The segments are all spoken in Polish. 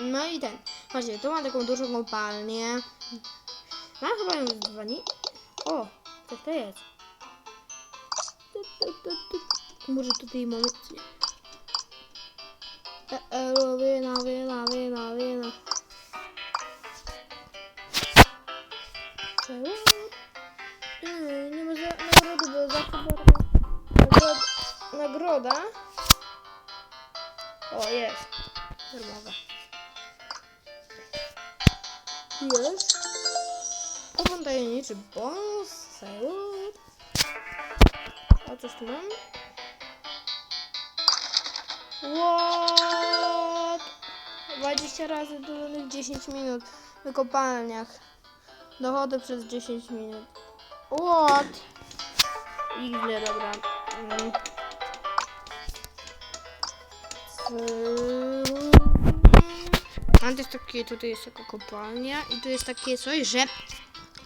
No i ten. Chodźcie, tu mam taką dużą kopalnię. Mam chyba ją z. O, co to jest? Tu, tu, tu, tu. Może tutaj mamy... E, e, wina, wina, wina, wina. Nie, ma za- nagrody, bo taka nagroda. nagroda. O, jest. Darmowa. Jest. Open tajemniczy bonus. Salut. A coś tu mam? What? 20 razy dolnych 10 minut w kopalniach. Dochody przez 10 minut. What? Igle, dobra. Mm. Mam też takie, tutaj jest taka kopalnia i tu jest takie coś, że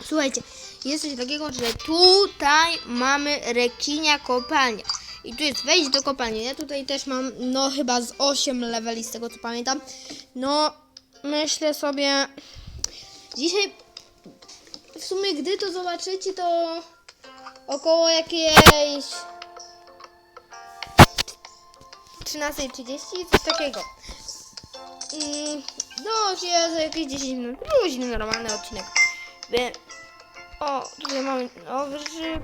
słuchajcie, jest coś takiego, że tutaj mamy rekinia kopalnia. I tu jest wejść do kopalni. Ja tutaj też mam, no chyba z 8 leveli z tego co pamiętam. No, myślę sobie, dzisiaj w sumie gdy to zobaczycie, to około jakiejś 13.30, coś takiego. Mm, no, za jakieś 10 minut. Luźny, normalny odcinek. Wie- O, tutaj mamy nowy szyb.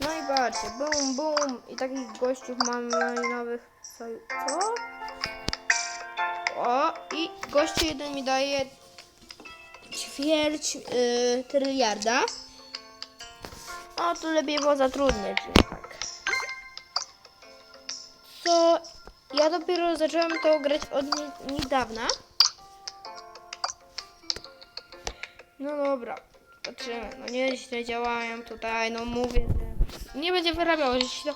No i patrzcie, bum, bum. I takich gościów mamy nowych. Co? O, i gościu jeden mi daje ćwierć yy, tryliarda. O, tu lepiej było zatrudniać. Tak. Co ja dopiero zacząłem to grać od nie- niedawna. No dobra, patrzymy. No nieźle działają tutaj, no mówię, że nie będzie wyrabiało, się to...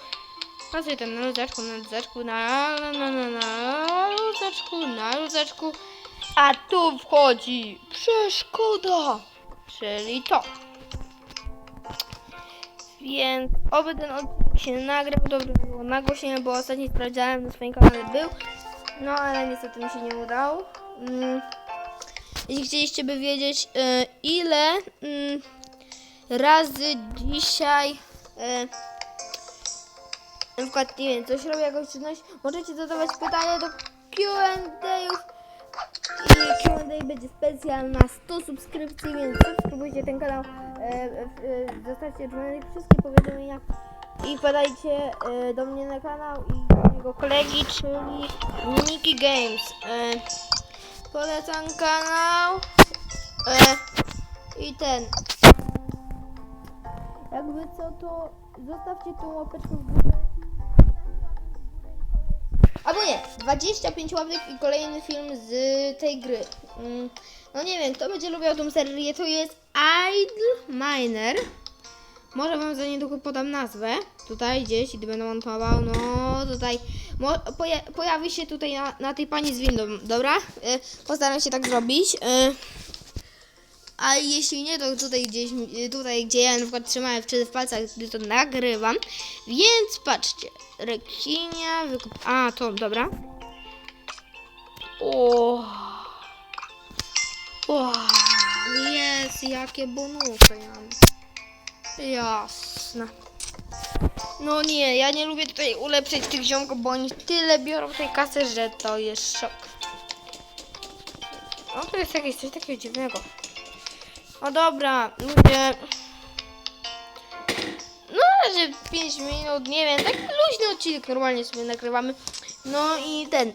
Pracuję tam na luzaczku, na luzaczku, na, na, na, na, na luzaczku, na luzaczku. A tu wchodzi przeszkoda, czyli to. Więc oby ten odcinek się nagrał, dobrze było nagłośnienie, bo ostatni sprawdzałem na swoim kanale był. No ale niestety mi się nie udało. Mm. Jeśli chcieliście by wiedzieć e, ile mm, razy dzisiaj e, na przykład nie wiem, coś robię jakąś czynność, możecie zadawać pytania do Q&A'ów i Q&A będzie specjal na 100 subskrypcji, więc subskrybujcie ten kanał, e, e, zostawcie dzwonek, wszystkie powiadomienia i podajcie e, do mnie na kanał i do mojego kolegi, czyli Niki Games. E, polecam kanał e, i ten. Jakby co to zostawcie tą łapeczkę w górę. Albo nie, 25 łapek i kolejny film z tej gry. Mm, No nie wiem, kto będzie lubił tą serię, to jest Idle Miner. Może wam za niedługo podam nazwę. Tutaj gdzieś, gdy będę montował, no tutaj mo, poja, pojawi się tutaj na, na tej pani z windą, dobra? E, postaram się tak zrobić. E, a jeśli nie, to tutaj gdzieś, tutaj gdzie ja na przykład trzymałem wtedy w palcach, gdy to nagrywam. Więc patrzcie, rekinia, wykup... A, to, dobra. O, o, jest, jakie bonusy mam. Jasne. No nie, ja nie lubię tutaj ulepszyć tych ziomków, bo oni tyle biorą tej kasy, że to jest szok. O, to jest jakieś coś takiego dziwnego. O dobra, ludzie. No, że 5 minut, nie wiem, taki luźny odcinek normalnie sobie nagrywamy. No i ten.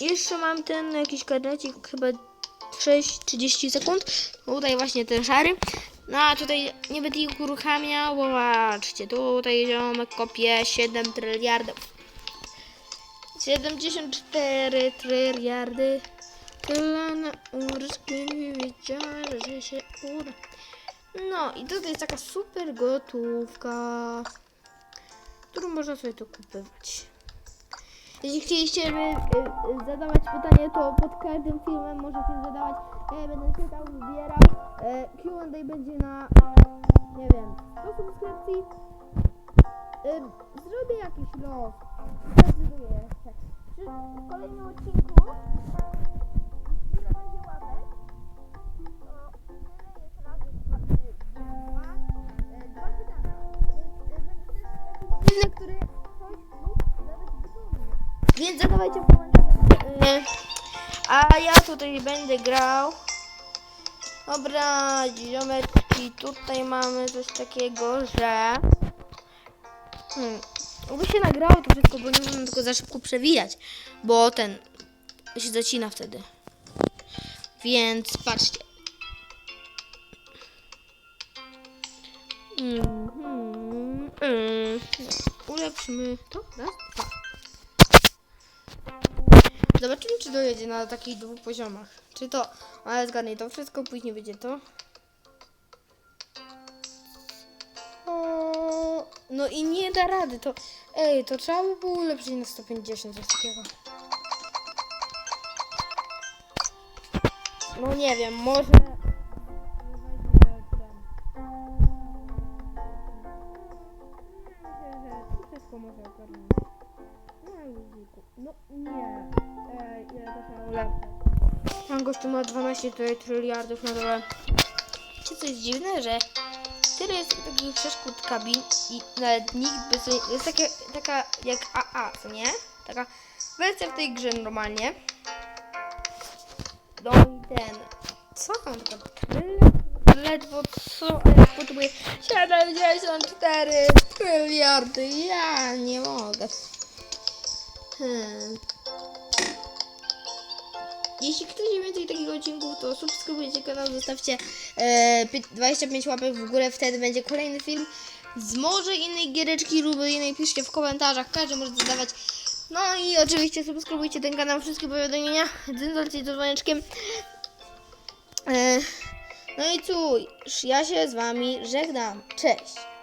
Jeszcze mam ten jakiś karnecik, chyba 6-30 sekund. Tutaj właśnie ten szary. No a tutaj nie będę ich uruchamiał, bo patrzcie, tutaj ziomek kopie 7 tryliardów. 74 tryliardy. Tyle na uryski nie wiedziałem, że się uda. No i tutaj jest taka super gotówka, którą można sobie tu kupywać. Jeśli chcieliście y, y, zadawać pytanie, to pod każdym filmem możecie zadawać. Ja będę czytał, wybierał. E, Q&A będzie na, e, nie wiem, 100 subskrypcji. E, zrobię jakiś los. Zdecyduję jeszcze. w kolejnym odcinku Więc zadawajcie w komentarzach. y, A ja tutaj będę grał. Dobra, ziomeczki, tutaj mamy coś takiego, że... Hmm. Jakby się nagrało to wszystko, bo nie możemy tylko za szybko przewijać, bo ten się zacina wtedy. Więc patrzcie. Mhm, mm. Ulepszymy to. Raz, dwa. Zobaczymy, czy dojedzie na takich dwóch poziomach. Czy to, ale zgadnij to wszystko, później będzie to. O, no i nie da rady, to... Ej, to trzeba by było ulepszyć na 150, coś takiego. No nie wiem, może... Wszystko może ogarnąć. No nie. Ej, ile to ulepszyć? Tam gościu ma 12 tutaj tryliardów na dole. Czy coś dziwne, że tyle jest takich przeszkód kabin i nawet nikt by sobie... Jest takie, taka jak AA, co nie? Taka wersja w tej grze normalnie. No i ten... Co tam tyle? Ledwo co, ja potrzebuję 74 tryliardy. Ja nie mogę. Hmm. Jeśli ma więcej takich odcinków, to subskrybujcie kanał, zostawcie e, pi- 25 łapek w górę, wtedy będzie kolejny film z może innej giereczki lub innej, piszcie w komentarzach, każdy może zadawać. No i oczywiście subskrybujcie ten kanał, wszystkie powiadomienia, dzwoncie dzwoneczkiem. E, no i cóż, ja się z wami żegnam, cześć!